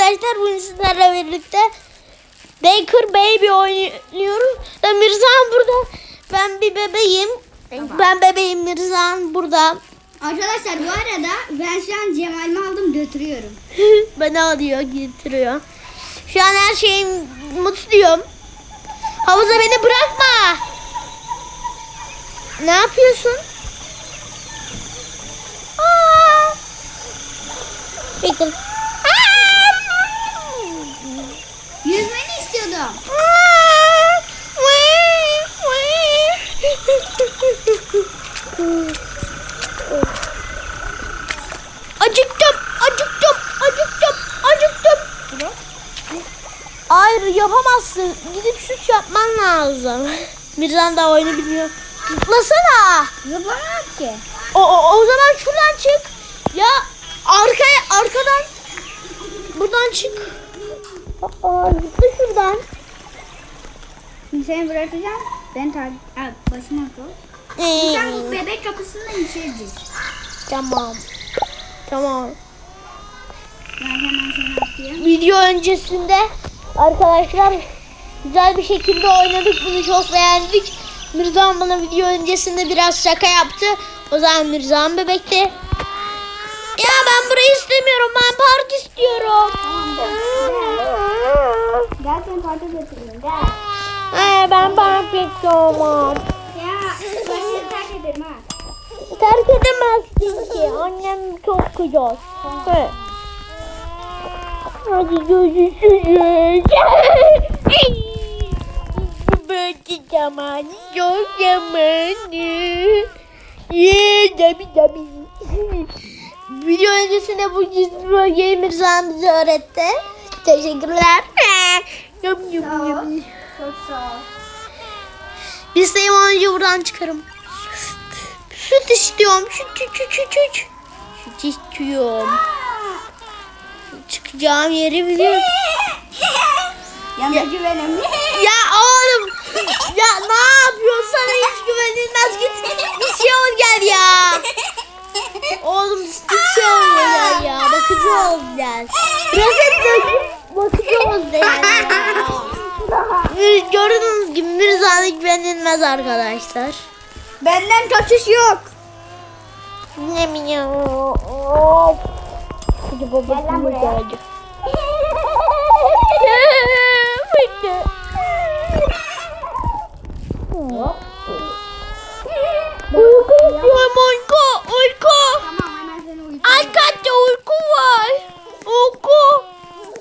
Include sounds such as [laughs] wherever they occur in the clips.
arkadaşlar bugün sizlerle birlikte Baker Baby oynuyoruz. Ve Mirzan burada. Ben bir bebeğim. Ben bebeğim Mirzan burada. Arkadaşlar bu arada ben şu an Cemal'imi aldım götürüyorum. [laughs] Beni alıyor getiriyor. Şu an her şeyim mutluyum. Havuza beni bırakma. Ne yapıyorsun? Aa! Baker. Aa! Yüzmeni istiyordum. Acıktım, acıktım, acıktım, acıktım. Hayır yapamazsın. Gidip süt yapman lazım. Mirzan da oyunu biliyor. Zıplasana. Zıplamam ki. O, o, o zaman şuradan çık. Ya arkaya arkadan buradan çık. Aa, zıpla şuradan. Şimdi seni bırakacağım. Ben takip... Aa, başıma koy. Ee, Sen bebek kapısından içeceğiz. tamam. Tamam. Ben hemen seni atayım. Video öncesinde arkadaşlar güzel bir şekilde oynadık. Bunu çok beğendik. Mirzan bana video öncesinde biraz şaka yaptı. O zaman Mirzan bebekti. Ya ben burayı istemiyorum. Ben park istiyorum. Gel seni parka götüreyim. Gel. Ee, ben park istiyorum. Ya başını terk ederim ha. Terk edemezsin ki. Annem çok kızar. Evet. Hadi görüşürüz. [laughs] Böyle zamanı çok zamanı. Yeah, tabi tabi. Video öncesinde bu gizli bölgeyi Mirzan bize öğretti. Teşekkürler. [laughs] Yum yum yum. Çok sağ ol. Biz de önce buradan çıkarım. Süt istiyorum. Süt süt süt süt süt. Süt istiyorum. Çıkacağım yeri biliyorum. [laughs] Yanıcı benim. [laughs] Ya oğlum. Ya ne yapıyorsun? Sana hiç güvenilmez. Git bir şey ol gel ya. Bakıcı ol gel. Biraz et bakıcı ol gel ya. Bir- Gördüğünüz gibi Mirza'da güvenilmez arkadaşlar. Benden kaçış yok. Ne mi ya? Of. Hadi baba Gel lan buraya. Uyku uyku. Uyku. Arkadaşlar uyku var. Uyku.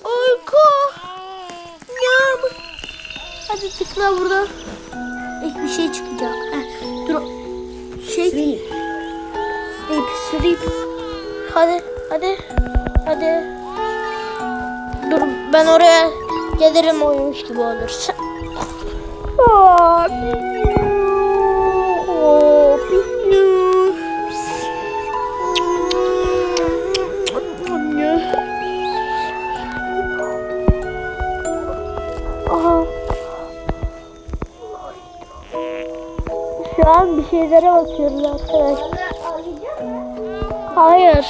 Uyku. Ya. Hadi tıkla burada. İlk bir şey çıkacak. Heh, dur. Şey. Sleep. Sleep. Sleep. Hadi. Hadi. Hadi. Dur ben oraya gelirim oymuş gibi olursa. Aa, [laughs] Şu an bir şeylere bakıyoruz arkadaşlar. Hayır.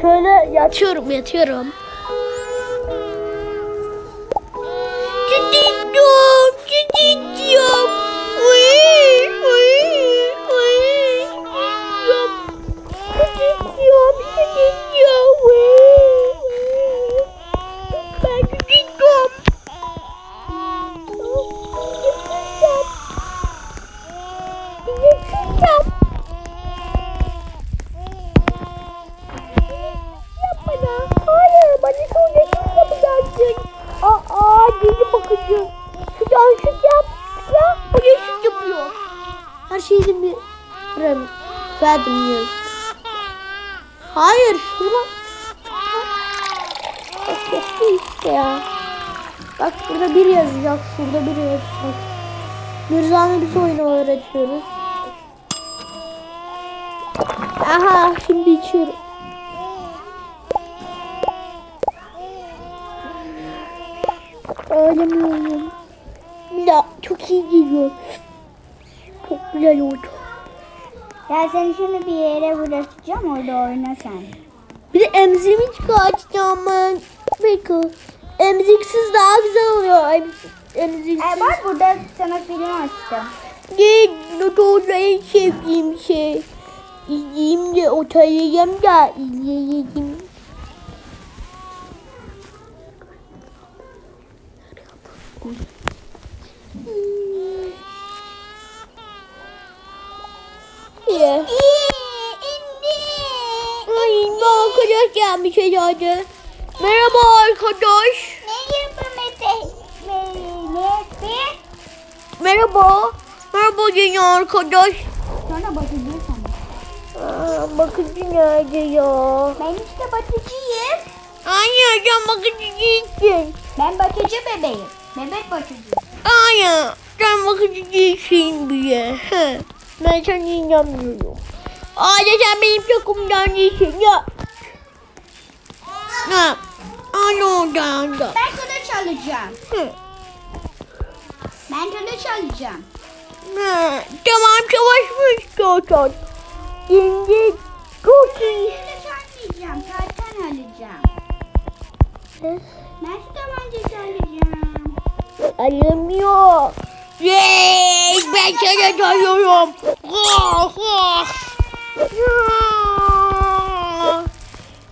Şöyle yatıyorum, yatıyorum. Verdim ya. Hayır, şuradan. Bak işte ya. Bak burada bir yazacak, şurada bir yazacak. Mirza'nın biz oyunu öğretiyoruz. Aha, şimdi içiyorum. Ağlamıyorum. Ya çok iyi geliyor. Çok güzel oldu. Ya seni şimdi bir yere bırakacağım orada oyna sen. Bir de emzimi çıkartacağım ben. Faker. Emziksiz daha güzel oluyor. Emzik, emziksiz. Ee, bak burada sana film açtım. Ne Naruto'da en sevdiğim şey. İzleyeyim de oturayım da izleyeyim. Yeah. Ay ne arkadaş gelmiş herhalde. Merhaba arkadaş. Merhaba. Merhaba yeni arkadaş. Sonra bakacağız sana. Bakıcı nerede ya? Ben işte bakıcıyım. Hayır sen bakıcı değilsin. Ben bakıcı bebeğim. Bebek bakıcı. Hayır sen bakıcı değilsin bile. Ben sana inanmıyorum. Aile sen benim takımdan değilsin ya. Ha. Oradan da. Ben kılıç alacağım. Hı. Ben kılıç alacağım. Ha. Tamam savaşmış zaten. Şimdi iyi. Kılıç almayacağım. Kalkan alacağım. Ben şu tabancayı alacağım. Alamıyor. Yey ben sana dalıyorum. Ah, ah. Ah.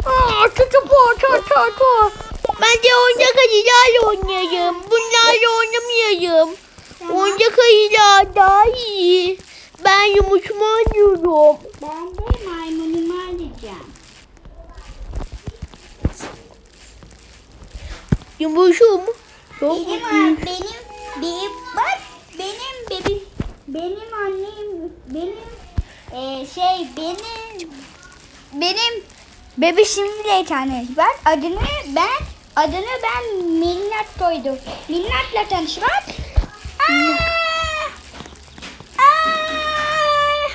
Ah, tutu po, tu, tu. Ben de oyuncak ayılarla oynayayım. Bunlarla oynamayayım. Oyuncak ayılar daha iyi. Ben yumuşma alıyorum. Ben de maymunumu alacağım. Yumuşum. Çok Benim an- benim benim bak benim bebi benim annem benim eee şey benim benim bir tanesi var. Adını ben adını ben Minnat koydum. Minnat'la tanış bak. Aa! Aa!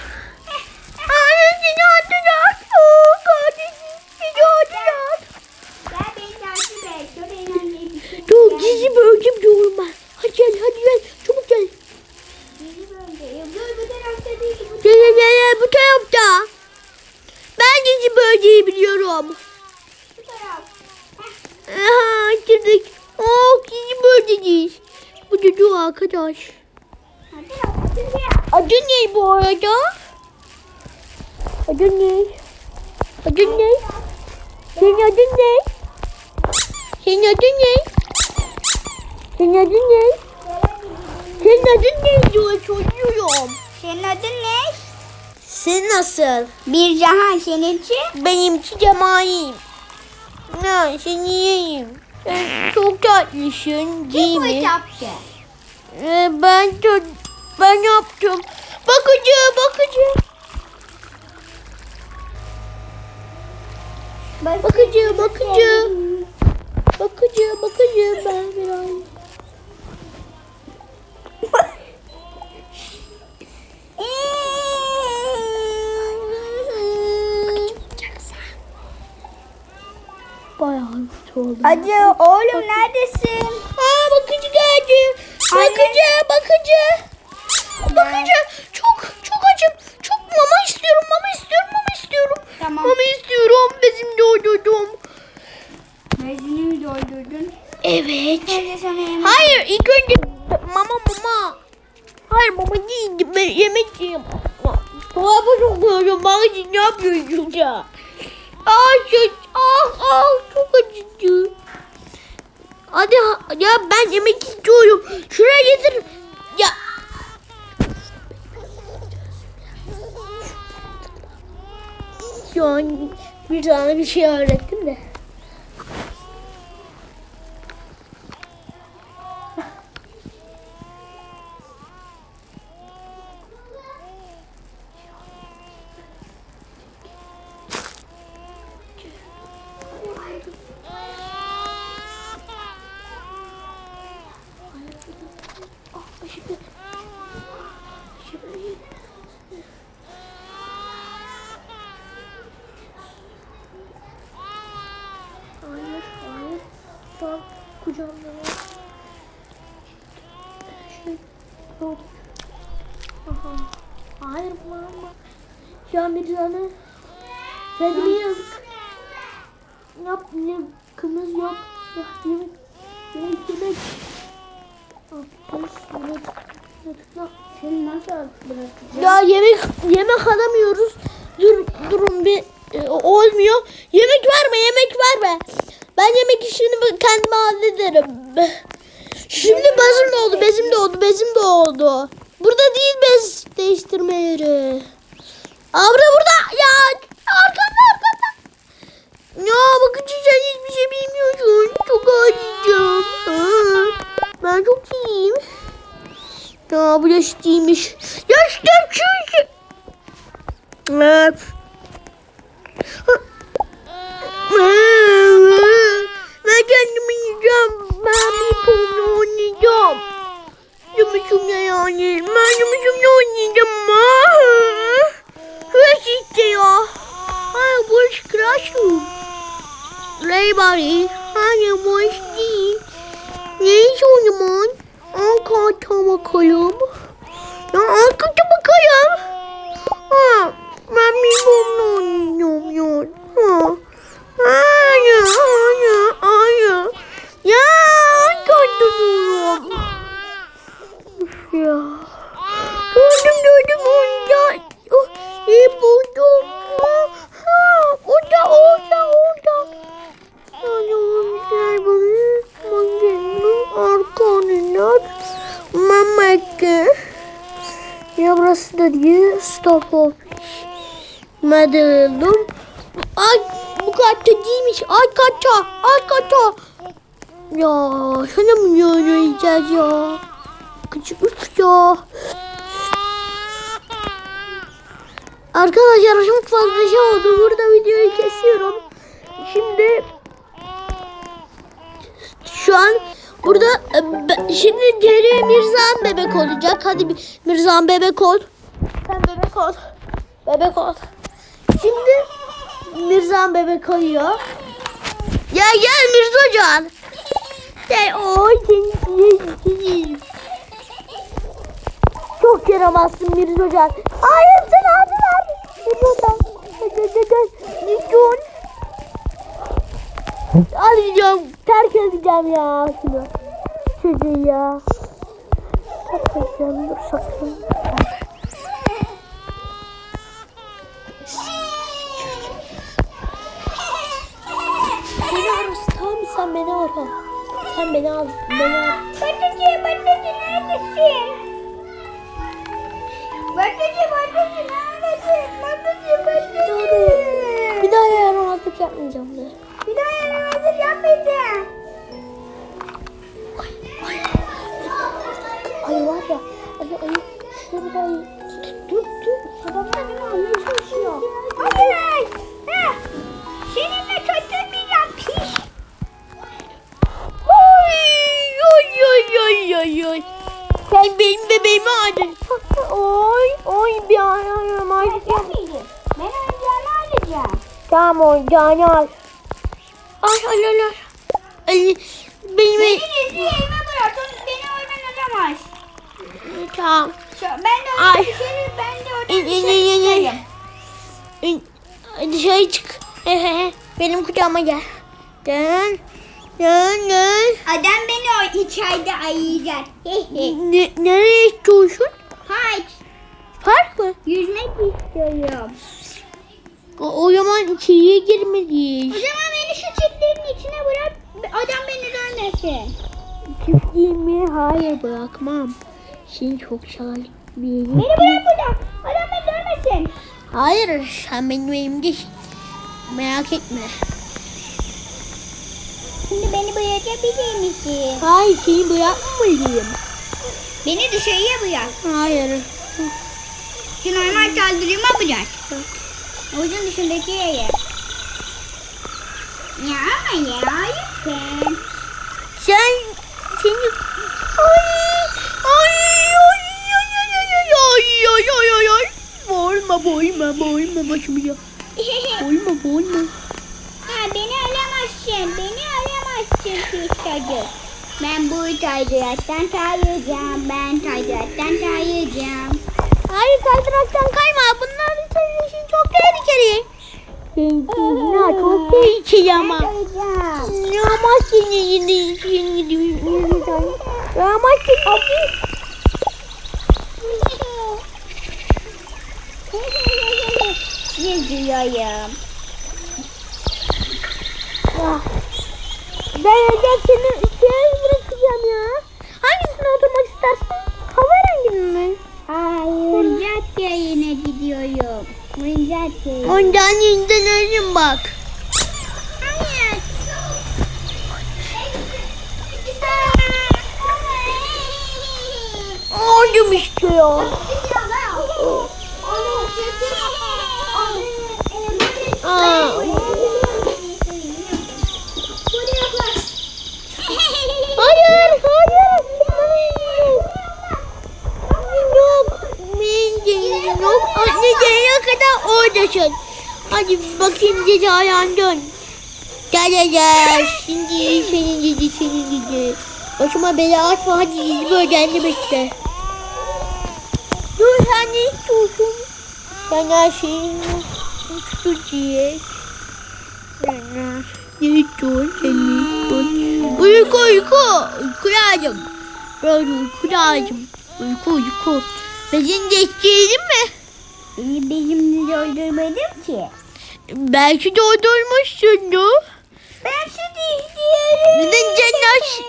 Annesini attılar. Oh, kardeşim seni attılar. Gel beni takip et. Dur beni anneye bir şey Dur gel. gizli bölgem diyorum ben. Hadi gel hadi gel. Çabuk gel. Gizli bölge. Yok, Dur bu tarafta değil. Bu Gel gel gel, gel bu tarafta. Ben gizli Heh. Aha girdik. Oh gizli bölgedeyiz. Bu dur arkadaş. Adı ne bu arada? Adı ne? Adı ne? Senin adın ne? Senin adın ne? Senin adın ne? Senin adın ne diyor soruyorum. Senin adın ne? Sen nasıl? Bir Cahan seninki. Benimki Cemal'im. Ne, seni yiyeyim. Sen çok tatlısın değil mi? yaptı? Ee, ben de, ben yaptım. Bakıcı, bakıcı. Bakıcı, bakıcı. Bakıcı, bakıcı. Ben biraz... Acı oğlum neredesin? Aa bakıcı geldi. Bakıcı, bakıcı. Bakıcı. Çok çok acım. Çok mama istiyorum, mama istiyorum, mama istiyorum. Tamam. Mama istiyorum. Bezim doldurdum. Bezini mi doldurdun? Evet. Hayır, ilk önce mama mama. Hayır mama değil, ben yemek yiyeyim. Dolaba sokuyorum. Bakıcı ne yapıyorsun ya? Ah, ah, ah, çok acıdı. Hadi ha- ya ben yemek istiyorum. Şuraya getir. Ya. Şu an bir tane bir şey öğrettim de. Hayır, hayır. Tam kucağımda var. Şey, yok. Aha. Hayır mama. Bir yazık. Yap ne kımız yok. yemek, yemek, yemek. Yemek. Seni nasıl bırakacağım? Ya yemek yemek alamıyoruz. Dur durun bir e, olmuyor. Yemek verme, yemek verme. Ben yemek işini kendime hallederim. Şimdi bezim de oldu, bezim de oldu, bezim de oldu. Burada değil bez değiştirme yeri. Abra burada. Ya arkanda arkanda. Ya bakın sen hiçbir şey bilmiyorsun. Çok acıyacağım. Ben çok iyiyim. Ya bu yaş değilmiş. Yaştım çünkü. Evet. Ben kendimi yiyeceğim. Ben bir pomla oynayacağım. Yumuşum ya yani. Ben yumuşumla oynayacağım 있대요. 아, 뭘 그러시오. 레이바리, 아니, 뭐지? 내 손님은 아까 타먹어요. 야, 아까 타먹어요. 아, 맘이 보면, 요면, 어. 아니야, 아니야, 아니야. 야, 아까 타먹어. 야. 오늘 너도 뭔가 iyi buldum. Ha, orada orada orada. Arkadaşlar bunu makinenin arkanına mamak. Ya burası da diye stop office. Madalım. Ay bu kartta değilmiş. Ay kartta. Ay kartta. Ya sana mı oynayacağız ya? Küçük ya. Arkadaşlar çok fazla şey oldu. Burada videoyu kesiyorum. Şimdi şu an burada e, şimdi geriye Mirzan bebek olacak. Hadi Mirzan bebek ol. Sen bebek ol. Bebek ol. Şimdi Mirzan bebek oluyor. Gel gel Mirzacan. Gel oy Çok yaramazsın Mirzacan. Hayır sen buradan. Gidiyorum. Alacağım. Terk edeceğim ya şunu. Çocuğu ya. Saklayacağım. Dur saklayacağım. Beni arıyorsun tamam mı? Sen beni ara. Sen beni al. Beni al. Bakıcı, bakıcı neredesin? Bakıcı, bakıcı neredesin? Bir daha yaramazlık yapmayacağım de. Bir daha yaramazlık yapmayacağım. Ay var ya. Ay ay. Şurada dur dur. Sabahlar ne almaya çalışıyor. Hayır. Ha. Seninle kötülemeyeceğim piş. Ay ay ay ay ay ay. Sen benim bebeğimi aldın. Oy oy bir Sen miydin? Ben oyuncağını alacağım. Tamam oyuncağını al. Ay ay ay ay. Ay benim Beni gizli evime bırak. Beni oradan alamaz. Tamam. Ben de Ay. oradan dışarı, ben de oradan İn, in, dışarı in, in, in. çıkarım. İn- Dışarı çık. Benim kucağıma gel. Gel. Gel gel. Adam beni o içeride ayıyacak. Ne, nereye istiyorsun? Hayır. Park mı? Yüzmek istiyorum. O, o zaman içeriye O girmeliyiz. zaman beni şu çiftlerin içine bırak. Adam beni dönmesin. Çiftliğimi hayır bırakmam. Şimdi çok şalalık bir yerim. Beni bırak burada. Adam beni dönmesin. Hayır sen benim evimdesin. Merak etme. Şimdi beni bırakabilir misin? Hayır seni bırakmamalıyım. Beni dışarıya bırak. Hayır. Şu normal kaldırıma bırak. Havuzun dışındaki yere. Ya ama ya lütfen. Sen seni ay ay ay ay ay ay ay ay ay Boğulma boğulma boğulma başımı ya. Boğulma boğulma. ha, beni alamazsın. Beni alamazsın çocuk. Ben bu taydıraktan kayacağım. Ben taydıraktan kayacağım. Hayır kaydıraktan kayma. Bunlar senin için çok tehlikeli. Ya çok tehlikeli ama. Ya ama seni yine gidiyor. Ya ama seni Yüzüyorum. Ya. Ben önce seni şeye bırakacağım ya. Hangisine oturmak istersin? Kahverengi mi? Hayır. Oyuncak yayına gidiyorum. Oyuncak yayına. Ölüm bak. Hayır. Aldım işte ya. Aa. Hayır, hayır. Yok. Benim yok. Anne gelene kadar oradasın. Hadi bakayım gece ayağın dön. Gel gel gel. Şimdi senin gidi senin gidi. Başıma bela açma hadi gidi böyle bekle. Dur sen ne istiyorsun? Ben her şeyin tutacak. Ne istiyorsun sen ne istiyorsun? Uyku uyku. Uyku lazım. Böyle uyku lazım. Uyku uyku. Bezin geçtirdin mi? Beni benimle doldurmadım ki. Belki doldurmuşsundur. Ben süt istiyorum. Neden cennet?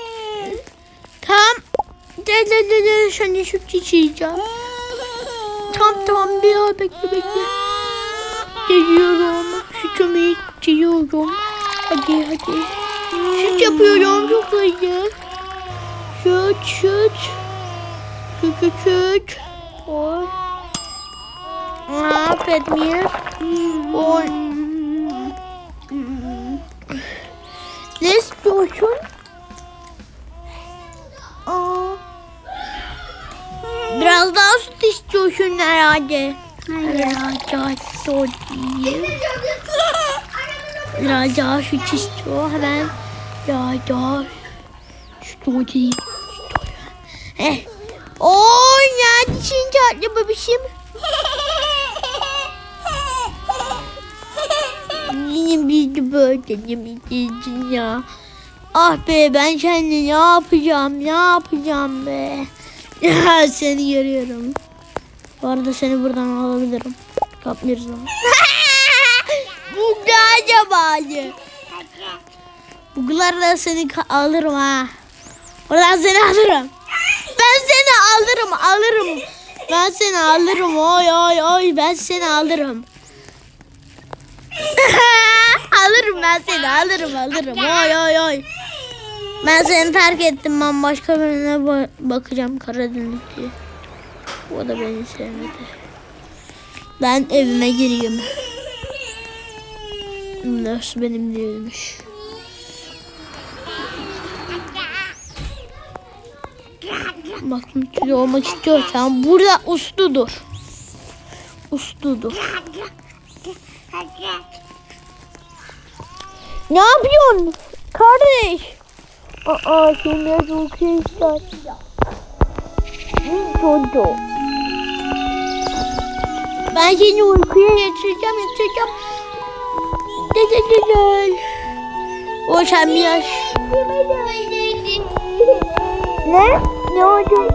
Tamam. Gel gel gel gel. Sana süt içeceğim. Tamam tamam bir daha bekle bekle. Geliyorum. Sütümü içiyorum. Hadi hadi. Süt yapıyorum çok hızlı. Süt süt. Süt süt süt. Oy. Affet mir. Oy. Ne istiyorsun? Aa. Biraz daha süt istiyorsun herhalde. Daha süt değil. Biraz daha süt istiyor. Hemen biraz daha süt değil. Eh. Oy neredesin tatlı babişim? Yine biz de böyle yemeyeceğiz ya. Ah be ben şimdi ne yapacağım ne yapacağım be. [laughs] Seni görüyorum. Bu arada seni buradan alabilirim. Kapmıyoruz ama. [laughs] Bu ne acaba? Buglarla seni alırım ha. Oradan seni alırım. Ben seni alırım alırım. Ben seni alırım oy oy oy ben seni alırım. [laughs] alırım ben seni alırım alırım oy oy oy. Ben seni terk ettim ben başka birine ba- bakacağım Karadeniz'e. O da beni sevmedi. Ben evime gireyim. Burası benim değilmiş. Bak mutlu olmak istiyorsan burada usludur. Usludur. Ne yapıyorsun kardeş? Aa uykuya ister. Çocuğu. Ben seni uykuya yatıracağım yatıracağım. Gel gel. O sen biraz. Ne? Ne oldu?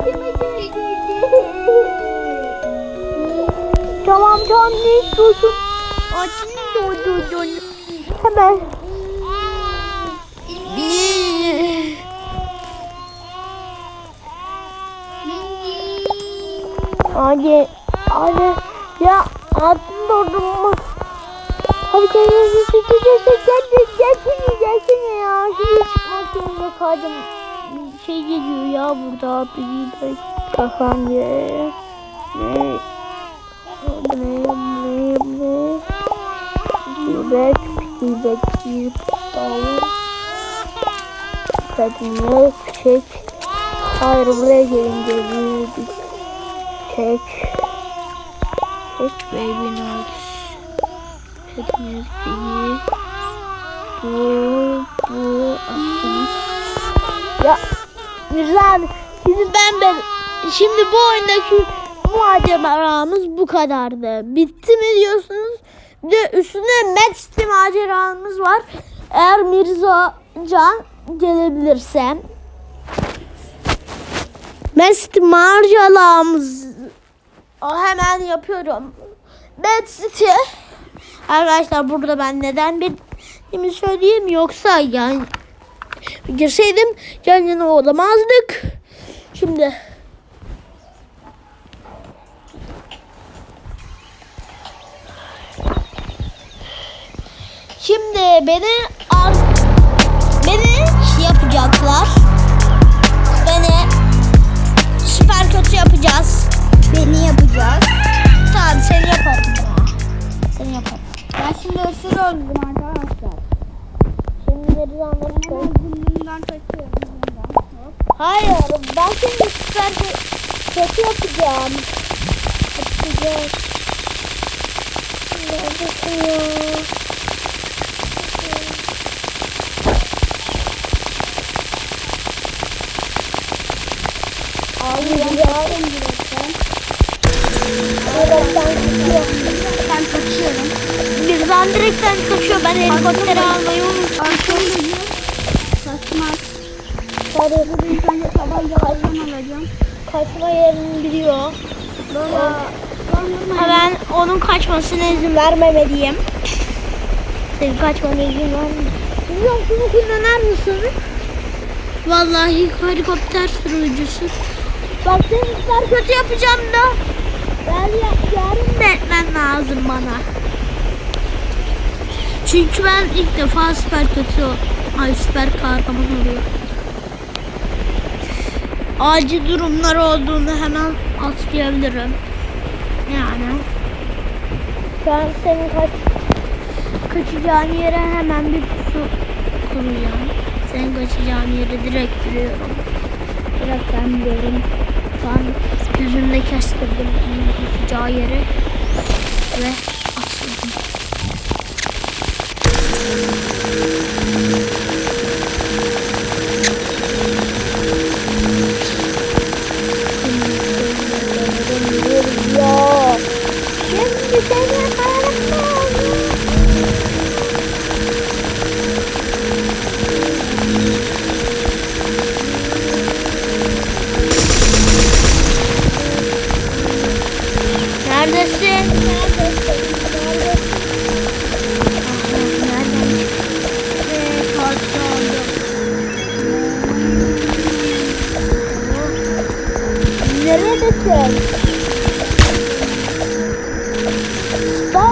Tamam tamam ne istiyorsun? Açını doldurdun. Hemen. Hadi. Hadi. Ya attım durdum. Hadi kendinizi çekeceğiz. Gelsin gelsin gelsin ya. Şuraya çıkmak zorunda kaldım. Şey geliyor ya burada. Bir de kafam diye. Ne? Ne? Ne? Ne? Feedback. Feedback. Feedback. Kadınlar çek. Hayır buraya gelince bir çek. Çek baby nice. Kadınlar iyi. Bu, bu, aslında. Ya abi şimdi ben ben şimdi bu oyundaki maceramız bu kadardı. Bitti mi diyorsunuz? Bir de üstüne City maceramız var. Eğer Mirza Can gelebilirse. Mad City maceramız Aa, hemen yapıyorum. Mad City. Arkadaşlar burada ben neden bildiğimi söyleyeyim yoksa yani girseydim yan olamazdık. Şimdi Şimdi beni beni yapacaklar. Beni süper kötü yapacağız. Beni yapacağız. Tamam seni yaparım ya. Seni yaparım. Ben şimdi hırsız oldum arkadaşlar. Şimdi Merizan'ları Hemen bundan kaçıyorum. Hayır ben seni süper kö- kötü yapacağım. Yapacağız. Neredesin yarın direkten. Direkten kaçıyor. Ben kaçıyorum. Birden direkten kaçıyor. Ben helikopteri almayı unuttum. Arkandayım. Kaçmaz. Hadi. Bugün sence tabancalardan alacağım. Kaçma yerini biliyor. Böyle Hemen onun kaçmasına izin vermemeliyim. Senin kaçmana izin vermem. Biliyorum şunu kullanır mısın? Vallahi helikopter sürücüsü. Bak seni süper kötü yapacağım da. Ben ya, yarın da etmen lazım bana. Çünkü ben ilk defa süper kötü, ay süper kahraman oluyorum. Acil durumlar olduğunda hemen atlayabilirim. Yani. Ben senin kaç kaçacağın yere hemen bir pusu kuruyorum. Senin kaçacağın yeri direkt biliyorum. Direkt ben biliyorum. Şu an gözümde kestirdim. Onun kaçacağı yeri ve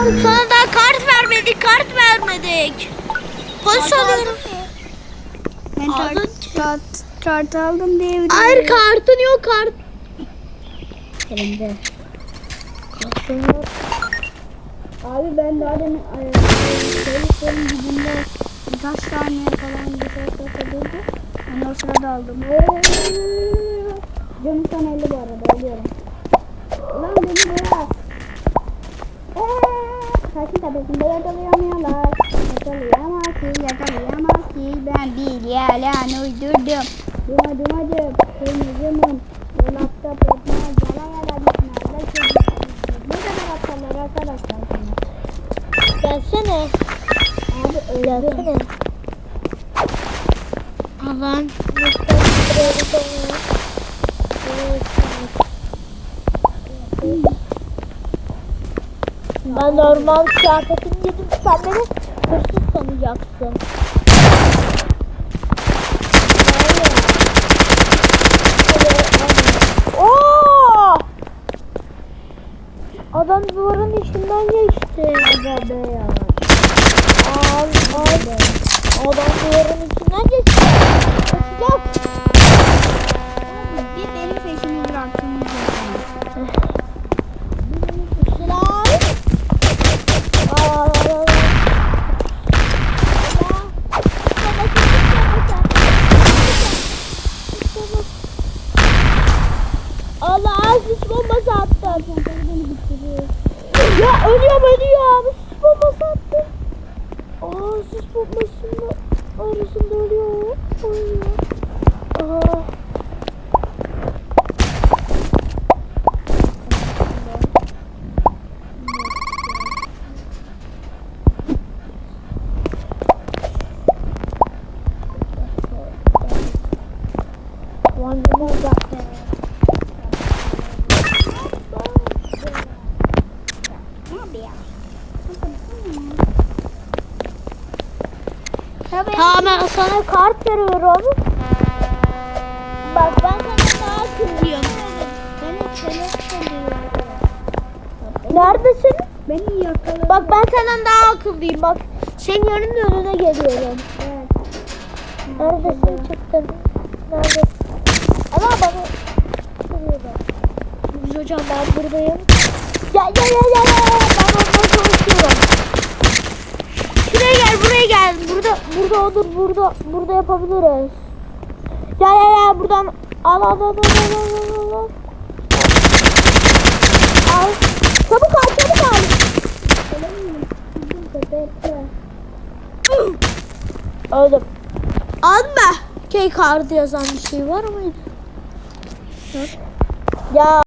sana daha kart vermedik, kart vermedik. Polis alıyorum. Ben Aldın tart, tart, tart aldım diye Hayır kartın yok kart. Elimde. Kartın yok. Abi ben daha demin Sayısların dibinde birkaç saniye falan birkaç dakika durdu. Ben o sırada aldım. Canım sana 50 bu arada alıyorum. Ulan beni bırak. Eee, Taşın tepesinde yakalayamıyorlar. Yakalayamaz ki, yakalayamaz ki. Ben bir yalan uydurdum. Dumadım, kırmızımım. Dolapta pekmez, yalan yalan bitmez. Ne kadar aptallar arkadaşlar. Gelsene. Abi Gelsene. Allah'ım. Ben normal kıyafetim giydim sen beni hırsız sanacaksın. Oo! Adam duvarın içinden geçti. Be ya. Adam duvarın Allah az bombası attım. Ya ölüyorum ölüyorum. Sis bombası attım. Aa sis bombasının arasında ölüyor. Ölüyor. Aa. Anneme uzak. Abi ya. Tabii. Tamam ben sana kart veriyorum. Bak ben sana daha akıllıyım. Beni çalıyor. Neredesin? Beni yakaladı. Bak ben senden daha akıllıyım. Bak senin yanının önüne geliyorum. Evet. Neredesin çıktın? Neredesin? Ama bana şuraya Biz hocam ben buradayım. Gel gel gel gel gel. Ben onunla konuşuyorum. Buraya gel buraya gel. Burada burada olur burada burada yapabiliriz. Gel gel gel buradan al al al al al al al. Al. Çabuk al çabuk al. Öldüm. Alma. Kek ağrı yazan bir şey var mıydı? Ya